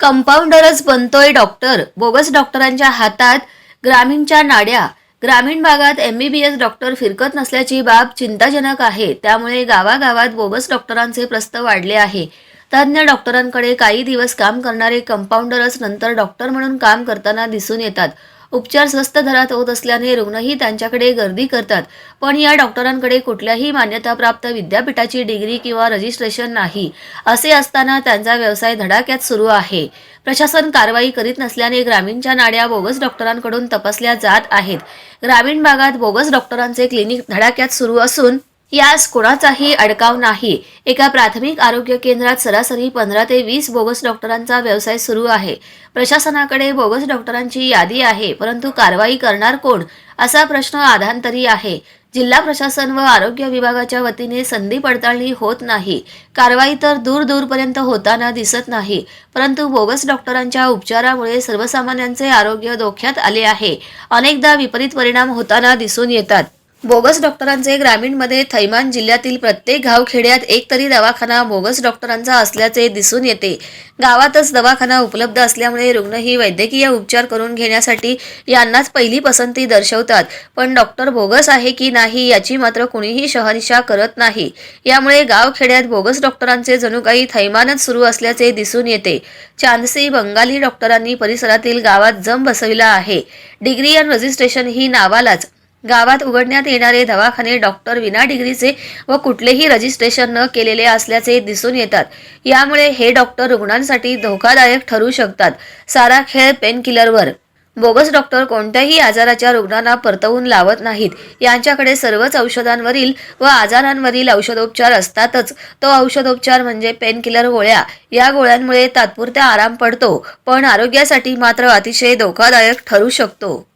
कंपाऊंडरच बनतोय doctor. Bogus डॉक्टरांच्या हातात ग्रामीणच्या नाड्या. ग्रामीण भागात एमबीबीएस डॉक्टर फिरकत नसल्याची बाब चिंताजनक आहे. त्यामुळे गावागावात बोगस डॉक्टरांचे प्रस्त वाढले आहे. तज्ज्ञ डॉक्टरांकडे काही दिवस काम करणारे कंपाऊंडरच नंतर डॉक्टर म्हणून काम करताना दिसून येतात. उपचार स्वस्त दरात होत असल्याने रुग्णही त्यांच्याकडे गर्दी करतात. पण या डॉक्टरांकडे कुठल्याही मान्यताप्राप्त विद्यापीठाची डिग्री किंवा रजिस्ट्रेशन नाही. असे असताना त्यांचा व्यवसाय धडाक्यात सुरू आहे. प्रशासन कारवाई करीत नसल्याने ग्रामीणच्या नाड्या बोगस डॉक्टरांकडून तपासल्या जात आहेत. ग्रामीण भागात बोगस डॉक्टरांचे क्लिनिक धडाक्यात सुरू असून यास कोणाचाही अडकाव नाही. एका प्राथमिक आरोग्य केंद्रात सरासरी पंधरा ते वीस बोगस डॉक्टरांचा व्यवसाय सुरू आहे. प्रशासनाकडे बोगस डॉक्टरांची यादी आहे परंतु कारवाई करणार कोण? असा प्रश्न आधांतरी आहे. जिल्हा प्रशासन व आरोग्य विभागाच्या वतीने संधी पडताळणी होत नाही. कारवाई तर दूर दूरपर्यंत होताना दिसत नाही परंतु बोगस डॉक्टरांच्या उपचारामुळे सर्वसामान्यांचे आरोग्य धोक्यात आले आहे. अनेकदा विपरीत परिणाम होताना दिसून येतात. बोगस डॉक्टरांचे ग्रामीणमध्ये थैमान जिल्ह्यातील प्रत्येक गावखेड्यात एक तरी दवाखाना बोगस डॉक्टरांचा असल्याचे दिसून येते. गावातच दवाखाना उपलब्ध असल्यामुळे रुग्ण ही वैद्यकीय उपचार करून घेण्यासाठी यांनाच पहिली पसंती दर्शवतात. पण डॉक्टर बोगस आहे की नाही याची मात्र कुणीही शहनिशा करत नाही. यामुळे गावखेड्यात बोगस डॉक्टरांचे जणू काही थैमानच सुरू असल्याचे दिसून येते. चांदसी बंगाली डॉक्टरांनी परिसरातील गावात जम बसविला आहे. डिग्री अँड रजिस्ट्रेशन ही नावालाच गावात उघडण्यात येणारे दवाखाने डॉक्टर विना डिग्रीचे व कुठलेही रजिस्ट्रेशन न केलेले असल्याचे दिसून येतात. यामुळे हे डॉक्टर रुग्णांसाठी धोकादायक ठरू शकतात. सारा खेळ पेनकिलरवर बोगस डॉक्टर कोणत्याही आजाराच्या रुग्णांना परतवून लावत नाहीत. यांच्याकडे सर्वच औषधांवरील व आजारांवरील औषधोपचार असतातच. तो औषधोपचार म्हणजे पेनकिलर गोळ्या. या गोळ्यांमुळे तात्पुरता आराम पडतो पण आरोग्यासाठी मात्र अतिशय धोकादायक ठरू शकतो.